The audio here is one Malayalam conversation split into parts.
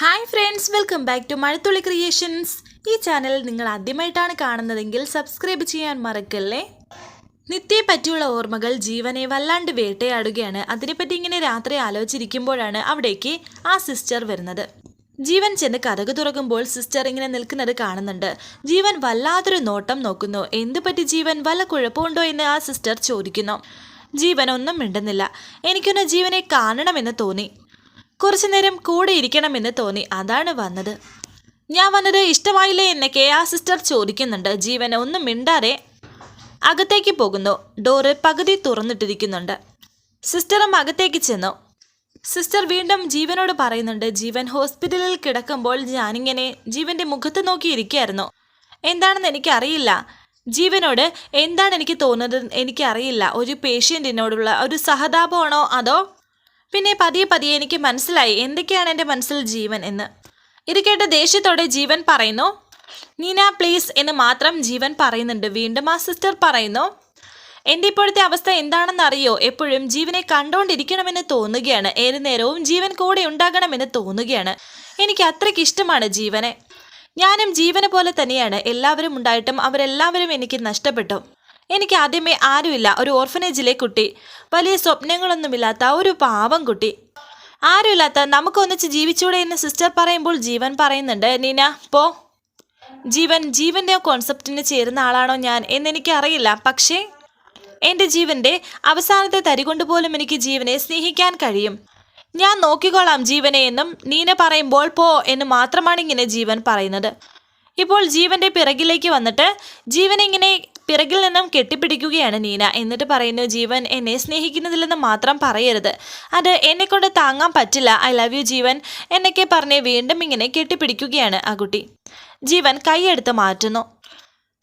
Hi friends welcome back to Mazhathulli creations ഈ ചാനൽ നിങ്ങൾ ആദ്യമായിട്ടാണ് കാണുന്നതെങ്കിൽ സബ്സ്ക്രൈബ് ചെയ്യാൻ മറക്കല്ലേ? നിത്യയെ പറ്റിയുള്ള ഓർമ്മകൾ ജീവനെ വല്ലാണ്ട് വേട്ടയാടുകയാണ്. അതിനെപ്പറ്റി ഇങ്ങനെ രാത്രി ആലോചിച്ചിരിക്കുമ്പോഴാണ് അവിടേക്ക് ആ സിസ്റ്റർ വരുന്നത്. ജീവൻ ചെന്ന് കഥക് തുറക്കുമ്പോൾ സിസ്റ്റർ ഇങ്ങനെ നിൽക്കുന്നത് കാണുന്നുണ്ട്. ജീവൻ വല്ലാതൊരു നോട്ടം നോക്കുന്നു. എന്തു പറ്റി ജീവൻ? വല്ല കുഴപ്പമുണ്ടോ എന്ന് ആ സിസ്റ്റർ ചോദിക്കുന്നു. ജീവൻ ഒന്നും മിണ്ടുന്നില്ല. എനിക്കൊന്ന് ജീവനെ കാണണമെന്ന് തോന്നി. കുറച്ചു നേരം കൂടെ ഇരിക്കണമെന്ന് തോന്നി. അതാണ് വന്നത്. ഞാൻ വന്നത് ഇഷ്ടമായില്ലേ എന്ന് കെ ആ സിസ്റ്റർ ചോദിക്കുന്നുണ്ട്. ജീവൻ ഒന്നും മിണ്ടാതെ അകത്തേക്ക് പോകുന്നു. ഡോറ് പകുതി തുറന്നിട്ടിരിക്കുന്നുണ്ട്. സിസ്റ്ററും അകത്തേക്ക് ചെന്നു. സിസ്റ്റർ വീണ്ടും ജീവനോട് പറയുന്നുണ്ട് ജീവൻ ഹോസ്പിറ്റലിൽ കിടക്കുമ്പോൾ ഞാനിങ്ങനെ ജീവന്റെ മുഖത്ത് നോക്കി ഇരിക്കുകയായിരുന്നു. എന്താണെന്ന് എനിക്കറിയില്ല. ജീവനോട് എന്താണ് എനിക്ക് തോന്നുന്നത്? എനിക്കറിയില്ല. ഒരു പേഷ്യന്റിനോടുള്ള ഒരു സഹതാപമാണോ? അതോ പിന്നെ പതിയെ പതിയെ എനിക്ക് മനസ്സിലായി എന്തൊക്കെയാണ് എന്റെ മനസ്സിൽ ജീവൻ എന്ന്. ഇത് കേട്ട് ദേഷ്യത്തോടെ ജീവൻ പറയുന്നു നീന പ്ലീസ് എന്ന് മാത്രം ജീവൻ പറയുന്നുണ്ട്. വീണ്ടും ആ സിസ്റ്റർ പറയുന്നു എന്റെ ഇപ്പോഴത്തെ അവസ്ഥ എന്താണെന്ന് അറിയോ എപ്പോഴും ജീവനെ കണ്ടുകൊണ്ടിരിക്കണമെന്ന് തോന്നുകയാണ്. ഏത് നേരവും ജീവൻ കൂടെ ഉണ്ടാകണമെന്ന് തോന്നുകയാണ്. എനിക്ക് അത്രയ്ക്ക് ഇഷ്ടമാണ് ജീവനെ. ഞാനും ജീവനെ പോലെ തന്നെയാണ്. എല്ലാവരും ഉണ്ടായിട്ടും അവരെല്ലാവരും എനിക്ക് നഷ്ടപ്പെട്ടു. എനിക്ക് ആദ്യമേ ആരുമില്ല. ഒരു ഓർഫനേജിലെ കുട്ടി. വലിയ സ്വപ്നങ്ങളൊന്നുമില്ലാത്ത ഒരു പാവം കുട്ടി. ആരുമില്ലാത്ത നമുക്കൊന്നിച്ച് ജീവിച്ചൂടെ എന്ന് സിസ്റ്റർ പറയുമ്പോൾ ജീവൻ പറയുന്നുണ്ട്. നീന പോ. ജീവൻ ജീവന്റെ കോൺസെപ്റ്റിന് ചേരുന്ന ആളാണോ ഞാൻ എന്നെനിക്ക് അറിയില്ല പക്ഷേ എന്റെ ജീവന്റെ അവസാനത്തെ തരി കൊണ്ട് പോലും എനിക്ക് ജീവനെ സ്നേഹിക്കാൻ കഴിയും. ഞാൻ നോക്കിക്കോളാം ജീവനെ എന്നും നീന പറയുമ്പോൾ പോ എന്ന് മാത്രമാണ് ഇങ്ങനെ ജീവൻ പറയുന്നത്. ഇപ്പോൾ ജീവന്റെ പിറകിലേക്ക് വന്നിട്ട് ജീവൻ ഇങ്ങനെ പിറകിൽ നിന്നും കെട്ടിപ്പിടിക്കുകയാണ് നീന. എന്നിട്ട് പറയുന്നു ജീവൻ എന്നെ സ്നേഹിക്കുന്നതില്ലെന്ന് മാത്രം പറയരുത്. അത് എന്നെ കൊണ്ട് താങ്ങാൻ പറ്റില്ല. I love you Jeevan. എന്നൊക്കെ പറഞ്ഞ് വീണ്ടും ഇങ്ങനെ കെട്ടിപ്പിടിക്കുകയാണ് ആ കുട്ടി. ജീവൻ കൈയെടുത്ത് മാറ്റുന്നു.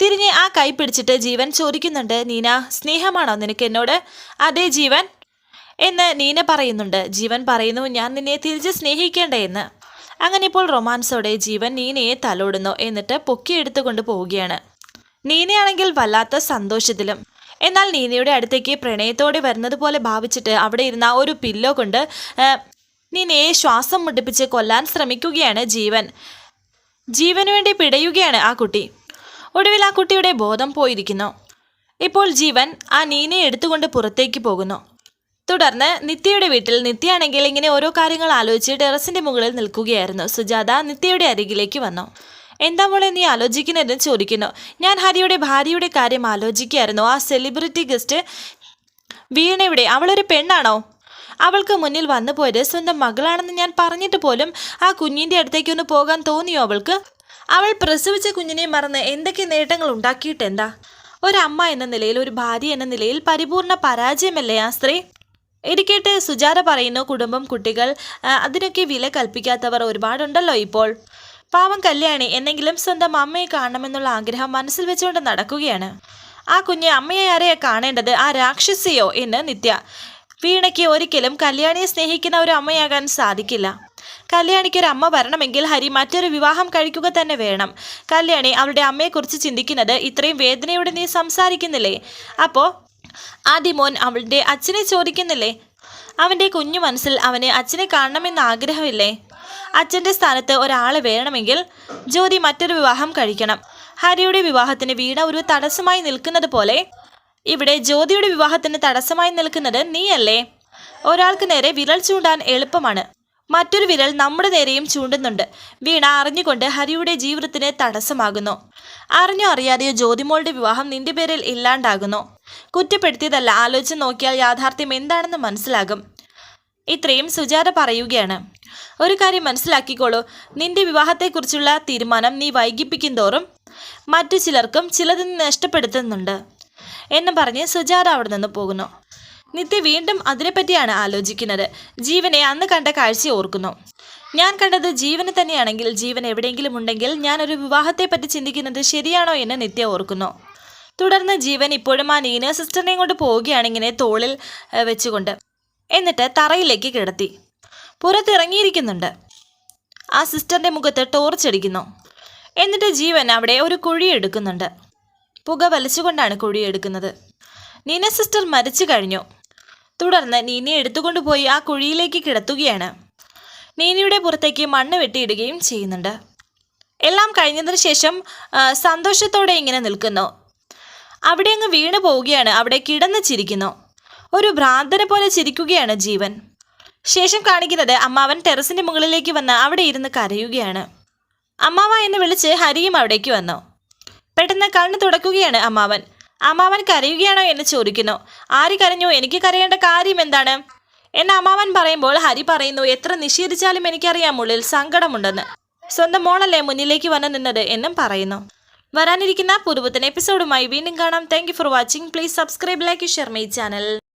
തിരിഞ്ഞ് ആ കൈ പിടിച്ചിട്ട് ജീവൻ ചോദിക്കുന്നുണ്ട് നീന സ്നേഹമാണോ നിനക്ക് എന്നോട്? അതെ ജീവൻ. എന്ന് നീന പറയുന്നുണ്ട്. ജീവൻ പറയുന്നു ഞാൻ നിന്നെ തിരിച്ച് സ്നേഹിക്കേണ്ടേ എന്ന്. അങ്ങനെ ഇപ്പോൾ റൊമാൻസോടെ ജീവൻ നീനയെ തലോടുന്നു. എന്നിട്ട് പൊക്കിയെടുത്തുകൊണ്ട് പോവുകയാണ്. നീനയാണെങ്കിൽ വല്ലാത്ത സന്തോഷത്തിലും. എന്നാൽ നീനയുടെ അടുത്തേക്ക് പ്രണയത്തോടെ വരുന്നത് പോലെ ഭാവിച്ചിട്ട് അവിടെ ഇരുന്ന ഒരു പില്ലോ കൊണ്ട് നീനയെ ശ്വാസം മുട്ടിപ്പിച്ച് കൊല്ലാൻ ശ്രമിക്കുകയാണ് ജീവൻ. ജീവന് വേണ്ടി പിടയുകയാണ് ആ കുട്ടി. ഒടുവിൽ ആ കുട്ടിയുടെ ബോധം പോയിരിക്കുന്നു. ഇപ്പോൾ ജീവൻ ആ നീനയെ എടുത്തുകൊണ്ട് പുറത്തേക്ക് പോകുന്നു. തുടർന്ന് നിത്യയുടെ വീട്ടിൽ നിത്യയാണെങ്കിൽ ഇങ്ങനെ ഓരോ കാര്യങ്ങൾ ആലോചിച്ച് ടെറസിന്റെ മുകളിൽ നിൽക്കുകയായിരുന്നു. സുജാത നിത്യയുടെ അരികിലേക്ക് വന്നു. എന്താ മോളെ നീ ആലോചിക്കുന്നതെന്ന് ചോദിക്കുന്നു. ഞാൻ ഹരിയുടെ ഭാര്യയുടെ കാര്യം ആലോചിക്കുകയായിരുന്നു. ആ സെലിബ്രിറ്റി ഗസ്റ്റ് വീണയുടെ അവളൊരു പെണ്ണാണോ? അവൾക്ക് മുന്നിൽ വന്നു പോയത് സ്വന്തം മകളാണെന്ന് ഞാൻ പറഞ്ഞിട്ട് പോലും ആ കുഞ്ഞിന്റെ അടുത്തേക്ക് ഒന്ന് പോകാൻ തോന്നിയോ അവൾക്ക്? അവൾ പ്രസവിച്ച കുഞ്ഞിനെ മറന്ന് എന്തൊക്കെ നേട്ടങ്ങൾ ഉണ്ടാക്കിയിട്ടെന്താ? ഒരമ്മ എന്ന നിലയിൽ ഒരു ഭാര്യ എന്ന നിലയിൽ പരിപൂർണ പരാജയമല്ലേ ആ സ്ത്രീ? ഇരിക്കട്ടെ സുജാത പറയുന്നു കുടുംബം കുട്ടികൾ അതിനൊക്കെ വില കൽപ്പിക്കാത്തവർ ഒരുപാടുണ്ടല്ലോ ഇപ്പോൾ. പാവം കല്യാണി എന്നെങ്കിലും സ്വന്തം അമ്മയെ കാണണമെന്നുള്ള ആഗ്രഹം മനസ്സിൽ വെച്ചുകൊണ്ട് നടക്കുകയാണ്. ആ കുഞ്ഞ് അമ്മയെ ആരെയാ കാണേണ്ടത്? ആ രാക്ഷസിയോ? എന്ന് നിത്യ. വീണയ്ക്ക് ഒരിക്കലും കല്യാണിയെ സ്നേഹിക്കുന്ന ഒരു അമ്മയാകാൻ സാധിക്കില്ല. കല്യാണിക്ക് ഒരു അമ്മ വരണമെങ്കിൽ ഹരി മറ്റൊരു വിവാഹം കഴിക്കുക തന്നെ വേണം. കല്യാണി അവളുടെ അമ്മയെക്കുറിച്ച് ചിന്തിക്കുന്നത് ഇത്രയും വേദനയോടെ നീ സംസാരിക്കുന്നില്ലേ? അപ്പോൾ ആദ്യമോൻ അവളുടെ അച്ഛനെ ചോദിക്കുന്നില്ലേ? അവന്റെ കുഞ്ഞു മനസ്സിൽ അവന് അച്ഛനെ കാണണമെന്ന് ആഗ്രഹമില്ലേ? അച്ഛന്റെ സ്ഥാനത്ത് ഒരാൾ വേണമെങ്കിൽ ജ്യോതി മറ്റൊരു വിവാഹം കഴിക്കണം. ഹരിയുടെ വിവാഹത്തിന് വീണ ഒരു തടസ്സമായി നിൽക്കുന്നത് പോലെ ഇവിടെ ജ്യോതിയുടെ വിവാഹത്തിന് തടസ്സമായി നിൽക്കുന്നത് നീയല്ലേ? ഒരാൾക്ക് നേരെ വിരൽ ചൂണ്ടാൻ എളുപ്പമാണ്. മറ്റൊരു വിരൽ നമ്മുടെ നേരെയും ചൂണ്ടുന്നുണ്ട്. വീണ അറിഞ്ഞുകൊണ്ട് ഹരിയുടെ ജീവിതത്തിന് തടസ്സമാകുന്നു. അറിഞ്ഞോ അറിയാതെയോ ജ്യോതിമോളുടെ വിവാഹം നിന്റെ പേരിൽ ഇല്ലാണ്ടാകുന്നു. കുറ്റപ്പെടുത്തിയതല്ല ആലോചിച്ച് നോക്കിയാൽ യാഥാർത്ഥ്യം എന്താണെന്ന് മനസ്സിലാകും. ഇത്രയും സുജാത പറയുകയാണ്. ഒരു കാര്യം മനസ്സിലാക്കിക്കോളൂ. നിന്റെ വിവാഹത്തെക്കുറിച്ചുള്ള തീരുമാനം നീ വൈകിപ്പിക്കും തോറും മറ്റു ചിലർക്കും ചിലത് നഷ്ടപ്പെടുത്തുന്നുണ്ട് എന്ന് പറഞ്ഞ് സുജാത അവിടെ നിന്ന് പോകുന്നു. നിത്യ വീണ്ടും അതിനെപ്പറ്റിയാണ് ആലോചിക്കുന്നത്. ജീവനെ അന്ന് കണ്ട കാഴ്ച ഓർക്കുന്നു. ഞാൻ കണ്ടത് ജീവന് തന്നെയാണെങ്കിൽ ജീവൻ എവിടെയെങ്കിലും ഉണ്ടെങ്കിൽ ഞാൻ ഒരു വിവാഹത്തെപ്പറ്റി ചിന്തിക്കുന്നത് ശരിയാണോ എന്ന് നിത്യ ഓർക്കുന്നു. തുടർന്ന് ജീവൻ ഇപ്പോഴും ആ നീന സിസ്റ്ററിനെയും കൊണ്ട് പോവുകയാണ് ഇങ്ങനെ തോളിൽ വെച്ചുകൊണ്ട് എന്നിട്ട് തറയിലേക്ക് കിടത്തി. പുറത്തിറങ്ങിയിരിക്കുന്നുണ്ട്. ആ സിസ്റ്ററിന്റെ മുഖത്ത് ടോർച്ച് അടിക്കുന്നു. എന്നിട്ട് ജീവൻ അവിടെ ഒരു കുഴി എടുക്കുന്നുണ്ട്. പുക വലിച്ചുകൊണ്ടാണ് കുഴി എടുക്കുന്നത്. നീന സിസ്റ്റർ മരിച്ചു കഴിഞ്ഞു. തുടർന്ന് നീനെ എടുത്തുകൊണ്ടുപോയി ആ കുഴിയിലേക്ക് കിടത്തുകയാണ്. നീനയുടെ പുറത്തേക്ക് മണ്ണ് വെട്ടിയിടുകയും ചെയ്യുന്നുണ്ട്. എല്ലാം കഴിഞ്ഞതിന് ശേഷം സന്തോഷത്തോടെ ഇങ്ങനെ നിൽക്കുന്നു. അവിടെ അങ്ങ് വീണു പോവുകയാണ് അവിടെ കിടന്ന് ചിരിക്കുന്നു. ഒരു ഭ്രാന്തനെ പോലെ ചിരിക്കുകയാണ് ജീവൻ. ശേഷം കാണിക്കുന്നത് അമ്മാവൻ ടെറസിന്റെ മുകളിലേക്ക് വന്ന് അവിടെ ഇരുന്ന് കരയുകയാണ്. അമ്മാവ എന്ന് വിളിച്ച് ഹരിയും അവിടേക്ക് വന്നു. പെട്ടെന്ന് കണ്ണു തുടക്കുകയാണ് അമ്മാവൻ. അമ്മാവൻ കരയുകയാണോ എന്ന് ചോദിക്കുന്നു. ആര് കരഞ്ഞു? എനിക്ക് കരയേണ്ട കാര്യം എന്താണ്? എന്നെ അമ്മാവൻ പറയുമ്പോൾ ഹരി പറയുന്നു എത്ര നിഷേധിച്ചാലും എനിക്കറിയാം ഉള്ളിൽ സങ്കടമുണ്ടെന്ന്. സ്വന്തം മോളല്ലേ മുന്നിലേക്ക് വന്നു നിന്നത്? എന്നും പറയുന്നു. വരാനിരിക്കുന്ന പുതുപുത്തൻ എപ്പിസോഡുമായി വീണ്ടും കാണാം. Thank for watching please subscribe like share my channel